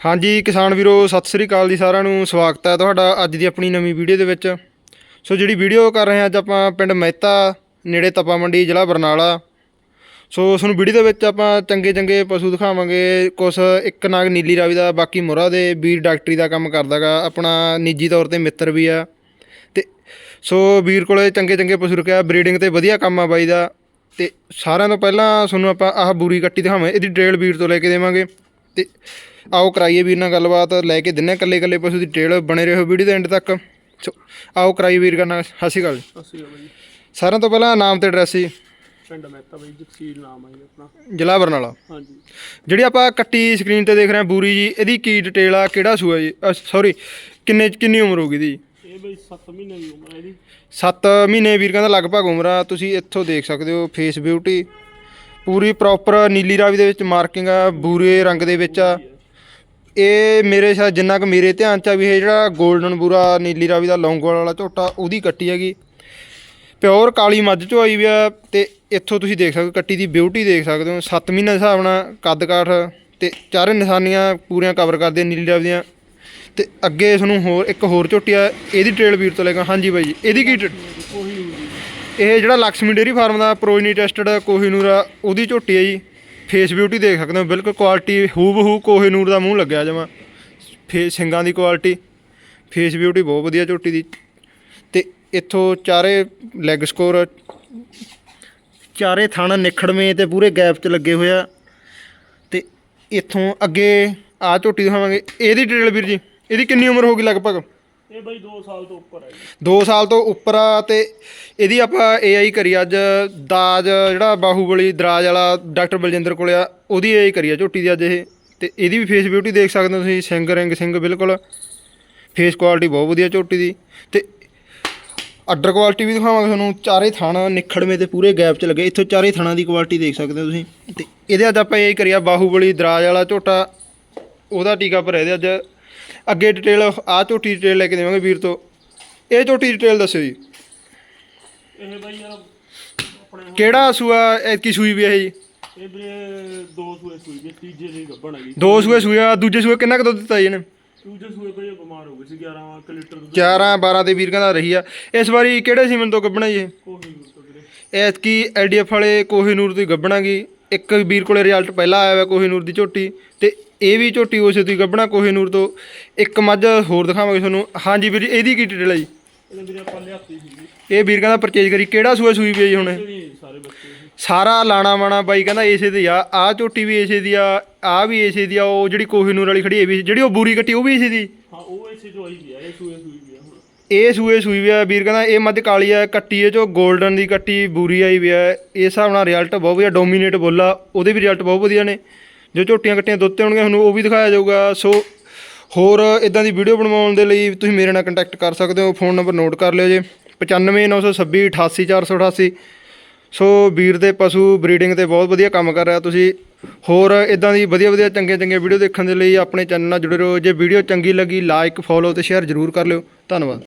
ਹਾਂਜੀ ਕਿਸਾਨ ਵੀਰੋ, ਸਤਿ ਸ੍ਰੀ ਅਕਾਲ ਜੀ ਸਾਰਿਆਂ ਨੂੰ, ਸਵਾਗਤ ਹੈ ਤੁਹਾਡਾ ਅੱਜ ਦੀ ਆਪਣੀ ਨਵੀਂ ਵੀਡੀਓ ਦੇ ਵਿੱਚ। ਸੋ ਜਿਹੜੀ ਵੀਡੀਓ ਕਰ ਰਹੇ ਹਾਂ ਅੱਜ ਆਪਾਂ ਪਿੰਡ ਮਹਿਤਾ, ਨੇੜੇ ਤਪਾ ਮੰਡੀ, ਜ਼ਿਲ੍ਹਾ ਬਰਨਾਲਾ। ਸੋ ਤੁਹਾਨੂੰ ਵੀਡੀਓ ਦੇ ਵਿੱਚ ਆਪਾਂ ਚੰਗੇ ਚੰਗੇ ਪਸ਼ੂ ਦਿਖਾਵਾਂਗੇ, ਕੁਛ ਇੱਕ ਨਾਗ ਨੀਲੀ ਰਾਵੀ ਦਾ, ਬਾਕੀ ਮੁਰਾ ਦੇ, ਵੀਰ ਡਾਕਟਰੀ ਦਾ ਕੰਮ ਕਰਦਾਗਾ, ਆਪਣਾ ਨਿੱਜੀ ਤੌਰ ਤੇ ਮਿੱਤਰ ਵੀ ਆ। ਤੇ ਸੋ ਵੀਰ ਕੋਲੇ ਚੰਗੇ ਚੰਗੇ ਪਸ਼ੂ ਰੱਖਿਆ, ਬਰੀਡਿੰਗ ਤੇ ਵਧੀਆ ਕੰਮ ਆ ਬਾਈ ਦਾ। ਤੇ ਸਾਰਿਆਂ ਤੋਂ ਪਹਿਲਾਂ ਤੁਹਾਨੂੰ ਆਪਾਂ ਆਹ ਬੂਰੀ ਕੱਟੀ ਦਿਖਾਵਾਂਗੇ, ਇਹਦੀ ਡਿਟੇਲ ਵੀਰ ਤੋਂ ਲੈ ਕੇ ਦੇਵਾਂਗੇ। ਤੇ ਆਓ ਕਰਾਈਏ ਵੀਰ ਨਾਲ ਗੱਲਬਾਤ ਲੈ ਕੇ ਦਿੰਨੇ ਕੱਲੇ ਕੱਲੇ ਪਸ਼ੂ ਦੀ ਡਿਟੇਲ ਬਣੇ ਰਹੋ ਵੀਡੀਓ ਦੇ ਐਂਡ ਤੱਕ। ਸੋ ਆਓ ਕਰਾਈ ਵੀਰ ਕਰਨਾ ਸਤਿ ਸ਼੍ਰੀ ਅਕਾਲ ਜੀ। ਅਸੀਂ ਬਾਈ ਸਾਰਿਆਂ ਤੋਂ ਪਹਿਲਾਂ ਨਾਮ ਤੇ ਐਡਰੈਸ ਜੀ। ਪਿੰਡ ਮਹਿਤਾ ਬਾਈ ਜਗਸੀਰ ਨਾਮ ਜੀ ਆਪਣਾ। ਜ਼ਿਲ੍ਹਾ ਬਰਨਾਲਾ। ਹਾਂਜੀ। ਜਿਹੜੀ ਆਪਾਂ ਕੱਟੀ ਸਕਰੀਨ ਤੇ ਦੇਖ ਰਹੇ ਹਾਂ ਬੂਰੀ ਜੀ ਇਹਦੀ ਕੀ ਡਿਟੇਲ ਆ ਕਿਹੜਾ ਸੂਆ ਜੀ? ਸੌਰੀ ਕਿੰਨੇ ਕਿੰਨੀ ਉਮਰ ਹੋਗੀ ਦੀ? ਇਹ ਬਾਈ 7 ਮਹੀਨੇ ਦੀ ਉਮਰ ਹੈ ਇਹਦੀ। 7 ਮਹੀਨੇ ਵੀਰ ਕਹਿੰਦਾ ਲਗਭਗ ਉਮਰ ਆ ਤੁਸੀਂ ਇੱਥੋਂ ਦੇਖ ਸਕਦੇ ਹੋ ਫੇਸ ਬਿਊਟੀ ਪੂਰੀ ਪ੍ਰੋਪਰ ਨੀਲੀ ਰਾਵੀ ਦੇ ਵਿੱਚ ਮਾਰਕਿੰਗ ਆ ਬੂਰੇ ਰੰਗ ਦੇ ਵਿੱਚ ਆ। ਇਹ ਮੇਰੇ ਸ਼ਾਇਦ ਜਿੰਨਾ ਕੁ ਮੇਰੇ ਧਿਆਨ ਚ ਆ ਵੀ ਇਹ ਜਿਹੜਾ 골ਡਨ ਬੂਰਾ ਨੀਲੀ ਰਾਵੀ ਦਾ ਲੌਂਗ ਵਾਲਾ ਝੋਟਾ ਉਹਦੀ ਕੱਟੀ ਹੈਗੀ। ਪਿਓਰ ਕਾਲੀ ਮੱਝ ਚੋਂ ਆਈ ਵੀ ਆ ਤੇ ਇੱਥੋਂ ਤੁਸੀਂ ਦੇਖ ਸਕਦੇ ਹੋ ਕੱਟੀ ਦੀ ਬਿਊਟੀ ਦੇਖ ਸਕਦੇ ਹੋ। 7 ਮਹੀਨੇ ਦੇ ਹਿਸਾਬ ਨਾਲ ਕੱਦ ਕਾਠ ਤੇ ਚਾਰੇ ਨਿਸ਼ਾਨੀਆਂ ਪੂਰੀਆਂ ਕਵਰ ਕਰਦੇ ਨੀਲੀ ਰਾਵੀ ਦੀਆਂ। ਤੇ ਅੱਗੇ ਇਸ ਨੂੰ ਹੋਰ ਇੱਕ ਹੋਰ ਝੋਟੀ ਆ ਇਹਦੀ ਟ੍ਰੇਲ ਵੀਰ ਤੋਂ ਲੈ ਕੇ ਹਾਂਜੀ ਬਾਈ ਜੀ ਇਹਦੀ ਕੀ ਇਹ ਜਿਹੜਾ ਲਕਸ਼ਮੀ ਡੇਰੀ ਫਾਰਮ ਦਾ ਪ੍ਰੋਇਨੀ ਟੈਸਟਡ ਕੋਹੀਨੂਰ ਆ ਉਹਦੀ ਝੋਟੀ ਆ ਜੀ। ਫੇਸ ਬਿਊਟੀ ਦੇਖ ਸਕਦੇ ਹੋ, ਬਿਲਕੁਲ ਕੁਆਲਿਟੀ ਹੂਬਹੂ ਕੋਹੀਨੂਰ ਦਾ ਮੂੰਹ ਲੱਗਿਆ ਜਮਾ। ਫੇਸ ਸਿੰਗਾਂ ਦੀ ਕੁਆਲਿਟੀ ਫੇਸ ਬਿਊਟੀ ਬਹੁਤ ਵਧੀਆ ਝੋਟੀ ਦੀ। ਤੇ ਇੱਥੋਂ ਚਾਰੇ ਲੈਗ ਸਕੋਰ ਚਾਰੇ ਥਾਣਾ ਨਿਖੜਵੇਂ ਤੇ ਪੂਰੇ ਗੈਪ 'ਚ ਲੱਗੇ ਹੋਇਆ ਤੇ ਇੱਥੋਂ ਅੱਗੇ ਆ ਝੋਟੀ ਦਿਖਾਵਾਂਗੇ, ਇਹਦੀ ਡਿਟੇਲ ਵੀਰ ਜੀ, ਇਹਦੀ ਕਿੰਨੀ ਉਮਰ ਹੋਗੀ ਲਗਭਗ? ਇਹ ਬਾਈ 2 ਸਾਲ ਤੋਂ ਉੱਪਰ ਹੈ 2 ਸਾਲ ਤੋਂ ਉੱਪਰ ਆ ਤੇ ਇਹਦੀ ਆਪਾਂ ਏਆਈ ਕਰੀ ਅੱਜ, ਦਾਜ, ਜਿਹੜਾ ਬਾਹੂਬਲੀ, ਦਰਾਜ ਵਾਲਾ ਡਾਕਟਰ ਬਲਜਿੰਦਰ ਕੋਲ ਆ, ਉਹਦੀ ਏਆਈ ਕਰੀ ਆ ਝੋਟੀ ਦੀ ਅੱਜ ਇਹ। ਤੇ ਇਹਦੀ ਵੀ ਫੇਸ ਬਿਊਟੀ ਦੇਖ ਸਕਦੇ ਹੋ ਤੁਸੀਂ ਸਿੰਗ ਰਿੰਗ ਸਿੰਘ ਬਿਲਕੁਲ। ਫੇਸ ਕੁਆਲਿਟੀ ਬਹੁਤ ਵਧੀਆ ਝੋਟੀ ਦੀ। ਤੇ ਅੱਡਰ ਕੁਆਲਿਟੀ ਵੀ ਦਿਖਾਵਾਂਗੇ ਤੁਹਾਨੂੰ, ਚਾਰੇ ਥਣ ਨਿਖੜਵੇਂ ਤੇ ਪੂਰੇ ਗੈਪ 'ਚ ਲੱਗੇ। ਇੱਥੋਂ ਚਾਰੇ ਥਣਾਂ ਦੀ ਕੁਆਲਿਟੀ ਦੇਖ ਸਕਦੇ ਹੋ ਤੁਸੀਂ। ਤੇ ਇਹਦੇ ਅੱਜ ਆਪਾਂ ਇਹ ਕਰਿਆ ਬਾਹੂਬਲੀ, ਦਰਾਜ ਵਾਲਾ ਝੋਟਾ। ਉਹਦਾ ਟੀਕਾ ਭਰਿਆ ਇਹਦੇ ਅੱਜ। ਅੱਗੇ ਡਿਟੇਲ ਆਹ ਝੋਟੀ ਡਿਟੇਲ ਲੈ ਕੇ ਦੇਵਾਂਗੇ ਵੀਰ ਤੋਂ। ਇਹ ਝੋਟੀ ਡਿਟੇਲ ਦੱਸਿਓ ਜੀ। ਇਹ ਬਾਈ ਯਾਰ ਆਪਣੇ ਕਿਹੜਾ ਸੂਆ ਐਤਕੀ ਸੂਈ ਵੀ ਹੈ ਜੀ? ਇਹ ਵੀਰੇ ਦੋ ਸੂਏ ਸੂਈ ਜੇ ਤੀਜੇ ਦੀ ਗੱਭਣ ਹੈਗੀ। ਦੋ ਸੂਏ ਸੂਆ ਦੂਜੇ ਸੂਏ ਕਿੰਨਾ ਕੁ ਦੁੱਧ ਦਿੱਤਾ ਜੀ ਇਹਨੇ? ਦੂਜੇ ਸੂਏ ਬਿਮਾਰ ਹੋ ਗਈ ਸੀ 11 ਕਿ ਲੀਟਰ ਦੁੱਧ। 11 12 ਦੇ ਵੀਰ ਕਹਿੰਦਾ ਰਹੀ ਆ। ਇਸ ਵਾਰੀ ਕਿਹੜੇ ਸੀਮਨ ਤੋਂ ਗੱਬਣਾ ਜੀ ਕੋਈ ਨਹੀਂ ਤੋਂ ਵੀਰੇ। ਐਤਕੀ ਐਲਡੀਐਫ ਵਾਲੇ ਕੋਹੀਨੂਰ ਤੋਂ ਹੀ ਗੱਬਣਾ ਗੀ ਇੱਕ ਵੀਰ ਕੋਲੇ ਰਿਜ਼ਲਟ ਪਹਿਲਾਂ ਆਇਆ ਹੋਇਆ ਕੋਹੀਨੂਰ ਦੀ ਝੋਟੀ ਤੇ ਇਹ ਵੀ ਝੋਟੀ ਉਸੇ ਤੋਂ ਹੀ ਗੱਬਣਾ ਕੋਹੀਨੂਰ ਤੋਂ। ਇੱਕ ਮੱਝ ਹੋਰ ਦਿਖਾਵਾਂਗੇ ਤੁਹਾਨੂੰ। ਹਾਂਜੀ ਵੀਰ ਜੀ ਇਹਦੀ ਕੀ ਡਿਟੇਲ ਹੈ ਜੀ? ਇਹ ਵੀਰ ਕਹਿੰਦਾ ਪਰਚੇਜ ਕਰੀ। ਕਿਹੜਾ ਸੂਆ ਸੂਈ ਜੀ ਹੁਣ? ਇਹ? ਇਹ ਸਾਰੇ ਇਹ। ਲਾਣਾ ਵਾਣਾ ਬਾਈ ਕਹਿੰਦਾ ਏਸੇ ਦੀ ਆ। ਆ ਝੋਟੀ ਵੀ ਏਸੇ ਦੀ ਆ ਆ ਵੀ ਏਸੇ ਦੀ ਆ ਉਹ ਜਿਹੜੀ ਕੋਹੀਨੂਰ ਵਾਲੀ ਖੜੀ ਇਹ ਵੀ ਜਿਹੜੀ ਉਹ ਬੂਰੀ ਕੱਟੀ ਉਹ ਵੀ ਏਸੇ ਦੀ? ਹਾਂ ਉਹ ਇਸੇ ਜੋ ਆਈ ਵੀ ਆ ਇਹ ਸੂਏ ਸੂਈ ਵੀ ਆ ਹੁਣ। ਇਹ ਸੂਏ ਸੂਈ ਵੀ ਆ ਵੀਰ ਕਹਿੰਦਾ ਇਹ ਮੱਝ ਕਾਲੀ ਆ ਕੱਟੀ ਇਹ ਚੋਂ 골ਡਨ ਦੀ ਕੱਟੀ ਬੂਰੀ ਆਈ ਵੀ ਆ। ਇਸ ਹਿਸਾਬ ਨਾਲ ਰਿਜ਼ਲਟ ਬਹੁਤ ਵਧੀਆ ਡੋਮੀਨੇਟ ਬੋਲਾ ਉਹਦੇ ਵੀ ਰਿਜ਼ਲਟ ਬਹੁਤ ਵਧੀਆ ਨੇ। ਜੋ ਝੋਟੀਆਂ ਕੱਟੀਆਂ ਦੁੱਧ ਤੇ ਹੋਣਗੀਆਂ ਤੁਹਾਨੂੰ ਉਹ ਵੀ ਦਿਖਾਇਆ ਜਾਊਗਾ। ਸੋ ਹੋਰ ਇਦਾਂ ਦੀ ਵੀਡੀਓ ਬਣਵਾਉਣ ਦੇ ਲਈ ਤੁਸੀਂ ਮੇਰੇ ਨਾਲ ਕੰਟੈਕਟ ਕਰ ਸਕਦੇ ਹੋ। ਫੋਨ ਨੰਬਰ ਨੋਟ ਕਰ ਲਿਓ ਜੇ। 95926 88488 ਸੋ ਵੀਰ ਦੇ ਪਸ਼ੂ ਬਰੀਡਿੰਗ ਤੇ ਬਹੁਤ ਵਧੀਆ ਕੰਮ ਕਰ ਰਿਹਾ ਤੁਸੀਂ। ਹੋਰ ਇਦਾਂ ਦੀ ਵਧੀਆ ਵਧੀਆ ਚੰਗੇ ਚੰਗੇ ਵੀਡੀਓ ਦੇਖਣ ਦੇ ਲਈ ਆਪਣੇ ਚੈਨਲ ਨਾਲ ਜੁੜੇ ਰਹੋ। ਜੇ ਵੀਡੀਓ ਚੰਗੀ ਲੱਗੀ ਲਾਈਕ ਫੋਲੋ ਤੇ ਸ਼ੇਅਰ ਜ਼ਰੂਰ ਕਰ ਲਿਓ। ਧੰਨਵਾਦ।